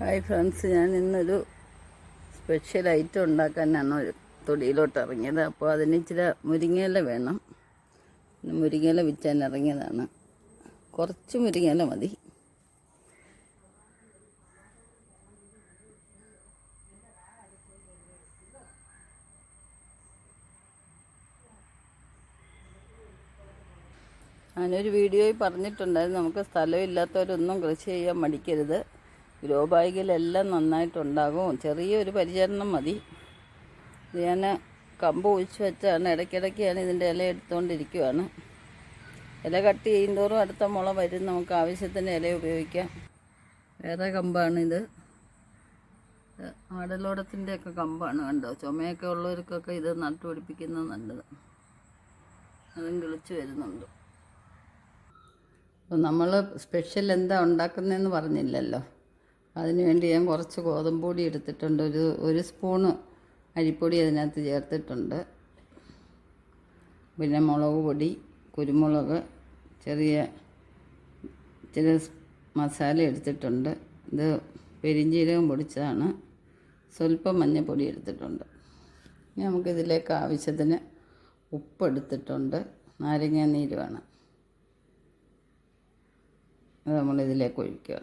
Hi friends ഞാൻ ഇന്നൊരു special item ഉണ്ടാക്കാനാണ് ഒരു തൊടിയിലോട്ട് ഇറങ്ങിയത്. അപ്പോൾ അതിന് ഇച്ചിരി മുരിങ്ങയില വേണം. മുരിങ്ങയില വിറ്റാൻ ഇറങ്ങിയതാണ്. കുറച്ച് മുരിങ്ങയില മതി. ഞാനൊരു വീഡിയോയിൽ പറഞ്ഞിട്ടുണ്ടായിരുന്നു നമുക്ക് സ്ഥലമില്ലാത്തവരൊന്നും കൃഷി ചെയ്യാൻ മടിക്കരുത്. ഗ്രോ ബാഗിലെല്ലാം നന്നായിട്ടുണ്ടാകും. ചെറിയൊരു പരിചരണം മതി. ഞാൻ കമ്പ് ഒഴിച്ച് വെച്ചാണ് ഇടയ്ക്കിടയ്ക്ക് ഞാൻ ഇതിന്റെ ഇല എടുത്തുകൊണ്ടിരിക്കുവാണ് ഇല കട്ട് ചെയ്യുന്തോറും അടുത്ത മുള വരും. നമുക്ക് ആവശ്യത്തിന് ഇല ഉപയോഗിക്കാം. വേറെ കമ്പാണിത്. ഇത് ആടലോടത്തിന്റെയൊക്കെ കമ്പാണ് കണ്ടോ? ചുമയൊക്കെ ഉള്ളവർക്കൊക്കെ ഇത് നട്ടുപിടിപ്പിക്കുന്നത് നല്ലത്. അതും കിളിച്ച് വരുന്നുണ്ട്. അപ്പോൾ നമ്മൾ സ്പെഷ്യൽ എന്താ ഉണ്ടാക്കുന്നതെന്ന് പറഞ്ഞില്ലല്ലോ? അതിന് വേണ്ടി ഞാൻ കുറച്ച് ഗോതമ്പ് പൊടി എടുത്തിട്ടുണ്ട്. ഒരു ഒരു സ്പൂണ് അരിപ്പൊടി അതിനകത്ത് ചേർത്തിട്ടുണ്ട്. പിന്നെ മുളക് പൊടി കുരുമുളക് ചെറിയ ചില മസാല എടുത്തിട്ടുണ്ട്. ഇത് പെരിഞ്ജീരകം പൊടിച്ചതാണ്. സ്വല്പം മഞ്ഞൾപ്പൊടി എടുത്തിട്ടുണ്ട്. ഇനി നമുക്കിതിലേക്ക് ആവശ്യത്തിന് ഉപ്പ് എടുത്തിട്ടുണ്ട്. നാരങ്ങാ നീര് വേണം. അത് നമ്മളിതിലേക്ക് ഒഴിക്കുക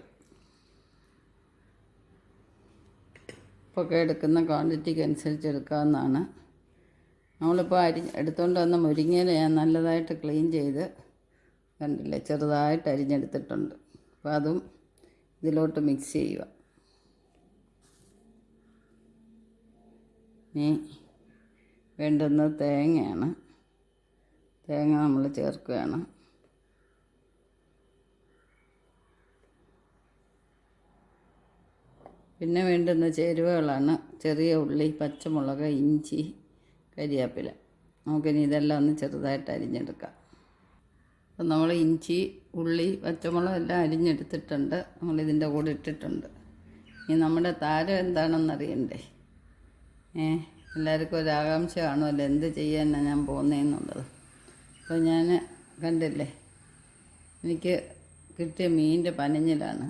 ഉപ്പൊക്കെ എടുക്കുന്ന ക്വാണ്ടിറ്റിക്ക് അനുസരിച്ച് എടുക്കാവുന്നതാണ് നമ്മളിപ്പോൾ അരി എടുത്തുകൊണ്ട് വന്ന മുരിങ്ങയില ഞാൻ നല്ലതായിട്ട് ക്ലീൻ ചെയ്ത് കണ്ടില്ലേ ചെറുതായിട്ട് അരിഞ്ഞെടുത്തിട്ടുണ്ട്. അപ്പോൾ അതും ഇതിലോട്ട് മിക്സ് ചെയ്യുക. ഇനി വേണ്ടുന്നത് തേങ്ങയാണ്. തേങ്ങ നമ്മൾ ചേർക്കുകയാണ്. പിന്നെ വേണ്ടുന്ന ചേരുവകളാണ്. ചെറിയ ഉള്ളി പച്ചമുളക് ഇഞ്ചി കരിയാപ്പില. നമുക്കിനി ഇതെല്ലാം ഒന്ന് ചെറുതായിട്ട് അരിഞ്ഞെടുക്കാം. അപ്പം നമ്മൾ ഇഞ്ചി ഉള്ളി പച്ചമുളക് എല്ലാം അരിഞ്ഞെടുത്തിട്ടുണ്ട്. നമ്മളിതിന്റെ കൂടെ ഇട്ടിട്ടുണ്ട്. ഇനി നമ്മുടെ താരം എന്താണെന്ന് അറിയണ്ടേ? ഏ എല്ലാവർക്കും ഒരു ആകാംക്ഷ കാണുമല്ലോ എന്ത് ചെയ്യാനാണ് ഞാൻ പോകുന്നതെന്നുള്ളത് അപ്പോൾ ഞാൻ കണ്ടില്ലേ? എനിക്ക് കിട്ടിയ മീനിന്റെ പനഞ്ഞിലാണ്.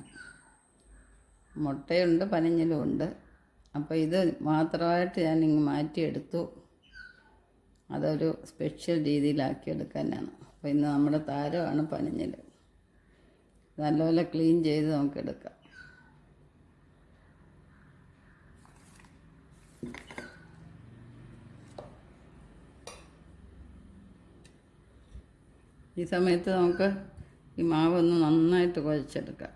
മുട്ടയുണ്ട് പനഞ്ഞിലും ഉണ്ട്. അപ്പോൾ ഇത് മാത്രമായിട്ട് ഞാൻ ഇങ്ങ് മാറ്റിയെടുത്തു. അതൊരു സ്പെഷ്യൽ രീതിയിലാക്കി എടുക്കാനാണ് അപ്പോൾ ഇന്ന് നമ്മുടെ താരമാണ് പനഞ്ഞിൽ. നല്ലപോലെ ക്ലീൻ ചെയ്ത് നമുക്ക് എടുക്കാം ഈ സമയത്ത് നമുക്ക് ഈ മാവൊന്ന് നന്നായിട്ട് കുഴച്ചെടുക്കാം.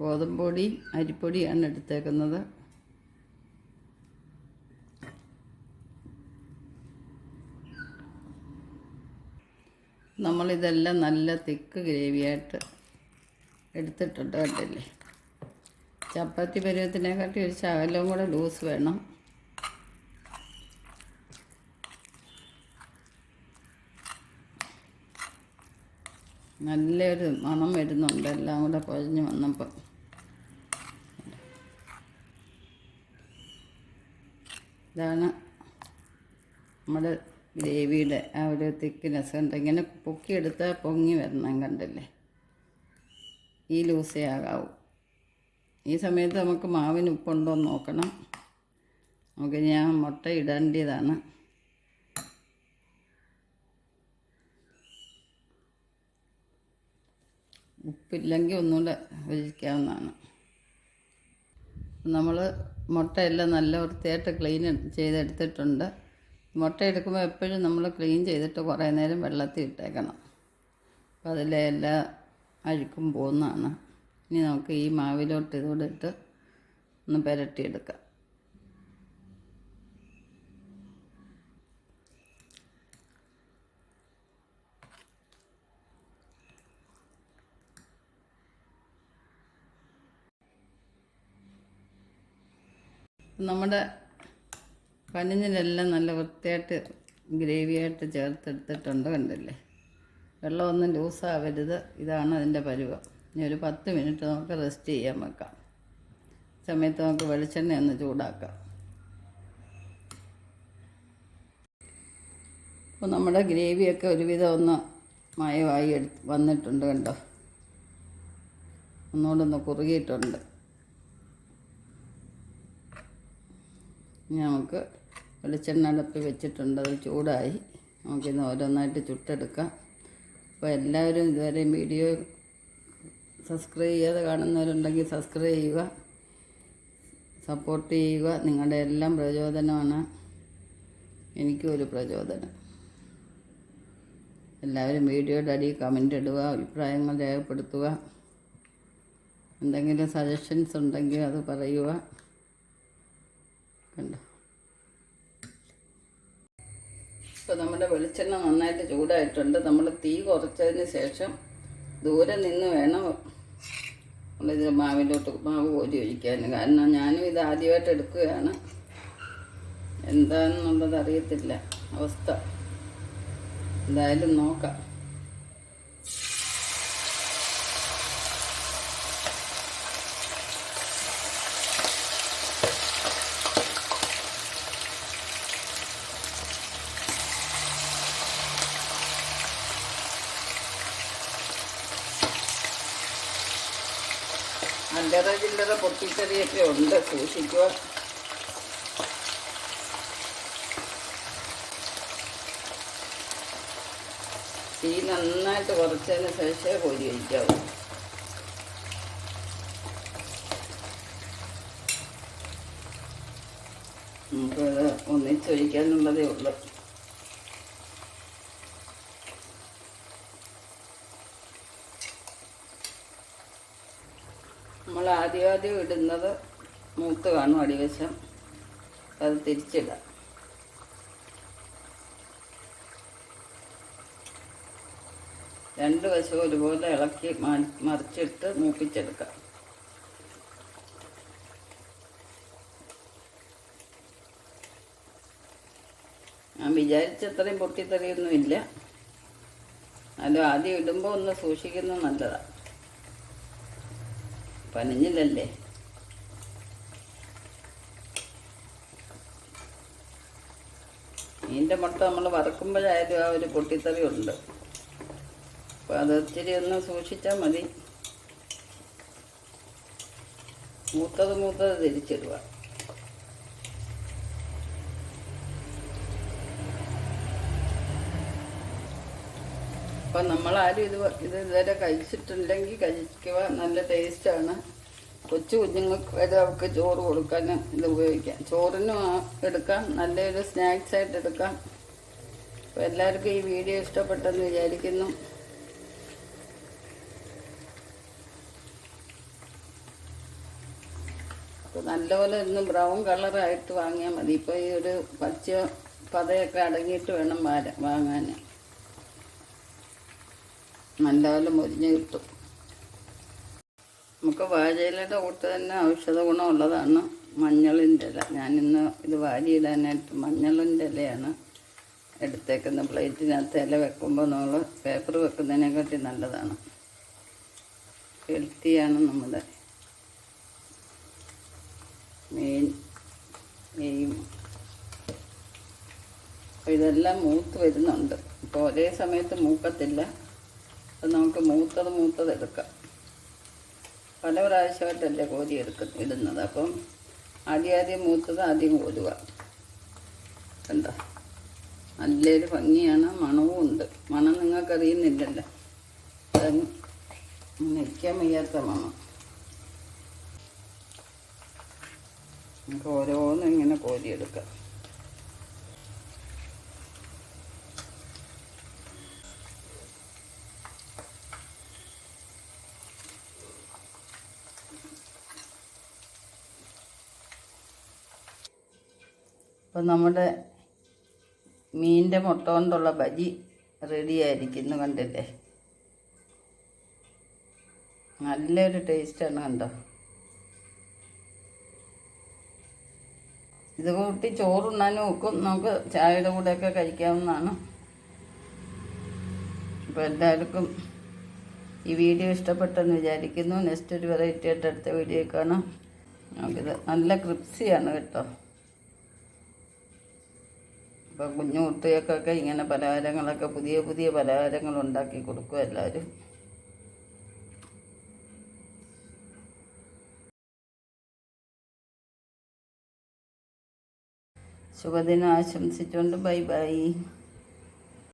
ഗോതമ്പ് പൊടി അരിപ്പൊടിയാണ് എടുത്തേക്കുന്നത്. നമ്മളിതെല്ലാം നല്ല തിക്ക് ഗ്രേവിയായിട്ട് എടുത്തിട്ടുണ്ട് കണ്ടില്ലേ? ചപ്പാത്തി പരുവത്തിനെക്കാട്ടി ഒരു ശകലവും കൂടെ ലൂസ് വേണം. നല്ലൊരു മണം വരുന്നുണ്ട്. എല്ലാം കൂടെ കുഴഞ്ഞ് വന്നപ്പോൾ ഇതാണ് നമ്മുടെ ഗ്രേവിയുടെ ആ ഒരു തിക്നെസ് കണ്ട് ഇങ്ങനെ പൊക്കിയെടുത്താൽ പൊങ്ങി വരണം കണ്ടല്ലേ? ഈ ലൂസേ ആകാവൂ. ഈ സമയത്ത് നമുക്ക് മാവിന് ഉപ്പുണ്ടോ എന്ന് നോക്കണം. നമുക്ക് ഞാൻ മുട്ട ഇടേണ്ടതാണ്. ഉപ്പില്ലെങ്കിൽ ഒന്നുകൂടെ ഒഴിക്കാവുന്നതാണ് നമ്മൾ മുട്ടയെല്ലാം നല്ല വൃത്തിയായിട്ട് ക്ലീൻ ചെയ്തെടുത്തിട്ടുണ്ട്. മുട്ട എടുക്കുമ്പോൾ എപ്പോഴും നമ്മൾ ക്ലീൻ ചെയ്തിട്ട് കുറേ നേരം വെള്ളത്തിൽ ഇട്ടേക്കണം. അപ്പോൾ അതിലെ എല്ലാ അഴുക്കും പോകുന്നതാണ്. ഇനി നമുക്ക് ഈ മാവിലോട്ട് ഇതോടിട്ട് ഒന്ന് പുരട്ടിയെടുക്കാം. നമ്മുടെ പനിഞ്ഞിലെല്ലാം നല്ല വൃത്തിയായിട്ട് ഗ്രേവിയായിട്ട് ചേർത്തെടുത്തിട്ടുണ്ട് കണ്ടില്ലേ? വെള്ളമൊന്നും ലൂസാവരുത്. ഇതാണ് അതിന്റെ പരുവം. ഇനി ഒരു പത്ത് മിനിറ്റ് നമുക്ക് റെസ്റ്റ് ചെയ്യാൻ വെക്കാം. സമയത്ത് നമുക്ക് വെളിച്ചെണ്ണ ഒന്ന് ചൂടാക്കാം. അപ്പോൾ നമ്മുടെ ഗ്രേവിയൊക്കെ ഒരുവിധം ഒന്ന് മയമായി എടുത്ത് വന്നിട്ടുണ്ട് കണ്ടോ? ഒന്നുകൂടെ ഒന്ന് കുറുകിയിട്ടുണ്ട്. നമുക്ക് വെളിച്ചെണ്ണ അടുപ്പിൽ വെച്ചിട്ടുണ്ട്. അത് ചൂടായി. നമുക്കിന്ന് ഓരോന്നായിട്ട് ചുട്ടെടുക്കാം. അപ്പോൾ എല്ലാവരും ഇതുവരെ വീഡിയോ സബ്സ്ക്രൈബ് ചെയ്യാതെ കാണുന്നവരുണ്ടെങ്കിൽ സബ്സ്ക്രൈബ് ചെയ്യുക. സപ്പോർട്ട് ചെയ്യുക. നിങ്ങളുടെ എല്ലാം പ്രചോദനമാണ്. എനിക്കും ഒരു പ്രചോദനം. എല്ലാവരും വീഡിയോയുടെ അടിയിൽ കമന്റ് ഇടുക അഭിപ്രായങ്ങൾ രേഖപ്പെടുത്തുക. എന്തെങ്കിലും സജഷൻസ് ഉണ്ടെങ്കിൽ അത് പറയുക. കണ്ടോ? നമ്മുടെ വെളിച്ചെണ്ണ നന്നായിട്ട് ചൂടായിട്ടുണ്ട്. നമ്മൾ തീ കുറച്ചതിന് ശേഷം ദൂരെ നിന്ന് വേണം നമ്മളിത് മാവിലോട്ട് മാവ് കോരി ഒഴിക്കാൻ കാരണം ഞാനും ഇത് ആദ്യമായിട്ട് എടുക്കുകയാണ്. എന്താണെന്നുള്ളത് അറിയത്തില്ല. അവസ്ഥ. എന്തായാലും നോക്കാം. അല്ലറ ചില്ലറ പൊട്ടിച്ചെറിയൊക്കെ ഉണ്ട് സൂക്ഷിക്കുക. തീ നന്നായിട്ട് കുറച്ചതിന് ശേഷമേ കോരി കഴിക്കാവൂ നമുക്കത് ഒന്നിച്ചൊഴിക്കാനുള്ളതേ ഉള്ളൂ. ആദ്യം ആദ്യം ഇടുന്നത് മൂത്ത് കാണും അടിവശം. അത് തിരിച്ചിടാം. രണ്ട് വശവും ഒരുപോലെ ഇളക്കി മറിച്ചിട്ട് മൂപ്പിച്ചെടുക്കാം. ഞാൻ വിചാരിച്ചത്രയും പൊട്ടിത്തെറിയൊന്നുമില്ല. അത് ആദ്യം ഇടുമ്പോൾ ഒന്ന് സൂക്ഷിക്കുന്നത് നല്ലതാണ് പനിഞ്ഞില്ലല്ലേ? മീന്റെ മുട്ട നമ്മൾ വറക്കുമ്പോഴായാലും ആ ഒരു പൊട്ടിത്തെറി ഉണ്ട്. അപ്പോൾ അത് ഇച്ചിരി ഒന്ന് സൂക്ഷിച്ചാൽ മതി. മൂത്തത് മൂത്തത് തിരിച്ചിടുക. അപ്പം നമ്മളാരും ഇത് ഇത് ഇതുവരെ കഴിച്ചിട്ടുണ്ടെങ്കിൽ കഴിക്കുക. നല്ല ടേസ്റ്റാണ്. കൊച്ചു കുഞ്ഞുങ്ങൾക്ക് വരെ അവർക്ക് ചോറ് കൊടുക്കാൻ ഇത് ഉപയോഗിക്കാം. ചോറിനും എടുക്കാം. നല്ലൊരു സ്നാക്സ് ആയിട്ട് എടുക്കാം. അപ്പോൾ എല്ലാവർക്കും ഈ വീഡിയോ ഇഷ്ടപ്പെട്ടെന്ന് വിചാരിക്കുന്നു. അപ്പോൾ നല്ലപോലെ ഒന്ന് ബ്രൗൺ കളറായിട്ട് വാങ്ങിയാൽ മതി. ഇപ്പോൾ ഈ ഒരു പച്ച പതയൊക്കെ അടങ്ങിയിട്ട് വേണം വാങ്ങാൻ. നല്ലപോലെ മുരിഞ്ഞ് കിട്ടും. നമുക്ക് വാഴയിലയുടെ കൂട്ട് തന്നെ ഔഷധ ഗുണമുള്ളതാണ് മഞ്ഞളിന്റെ ഇല. ഞാനിന്ന് ഇത് വാരിയിടാനായിട്ട് മഞ്ഞളിന്റെ ഇലയാണ് എടുത്തേക്കുന്ന പ്ലേറ്റിനകത്ത് ഇല വെക്കുമ്പോൾ നമ്മൾ പേപ്പർ വെക്കുന്നതിനെക്കാട്ടി നല്ലതാണ്. ഹെൽത്തിയാണ് നമ്മുടെ മെയിൻ അപ്പോൾ ഇതെല്ലാം മൂത്ത് വരുന്നുണ്ട്. ഇപ്പോൾ ഒരേ സമയത്ത് മൂക്കത്തില്ല. അത് നമുക്ക് മൂത്തത് മൂത്തത് എടുക്കാം. പല പ്രാവശ്യമായിട്ടല്ലേ കോരി എടുക്ക ഇടുന്നത്. അപ്പം ആദ്യം ആദ്യം മൂത്തത് ആദ്യം കോരുക. കണ്ടോ? നല്ലൊരു ഭംഗിയാണ്. മണവും ഉണ്ട്. മണം നിങ്ങൾക്കറിയുന്നില്ലല്ലോ. നിൽക്കാൻ വയ്യാത്ത മണം. നമുക്ക് ഓരോന്നും ഇങ്ങനെ കോരിയെടുക്കാം അപ്പം നമ്മുടെ മീനിന്റെ മുട്ട കൊണ്ടുള്ള ബജി റെഡി ആയിരിക്കുന്നു കണ്ടില്ലേ? നല്ലൊരു ടേസ്റ്റാണ് കണ്ടോ? ഇത് കൂട്ടി ചോറുണ്ണാനും ഒക്കെ നമുക്ക് ചായയുടെ കൂടെയൊക്കെ കഴിക്കാവുന്നതാണ്. അപ്പോൾ എല്ലാവർക്കും ഈ വീഡിയോ ഇഷ്ടപ്പെട്ടെന്ന് വിചാരിക്കുന്നു. നെക്സ്റ്റ് ഒരു വെറൈറ്റി ആയിട്ട് അടുത്ത വീഡിയോ കാണാം. നമുക്കിത് നല്ല ക്രിപ്സിയാണ് കേട്ടോ. ഇപ്പം കുഞ്ഞു കുട്ടികൾക്കൊക്കെ ഇങ്ങനെ പലഹാരങ്ങളൊക്കെ പുതിയ പുതിയ പലഹാരങ്ങൾ ഉണ്ടാക്കി കൊടുക്കും എല്ലാവരും. ശുഭദിനം ആശംസിച്ചുകൊണ്ട് ബൈ ബൈ.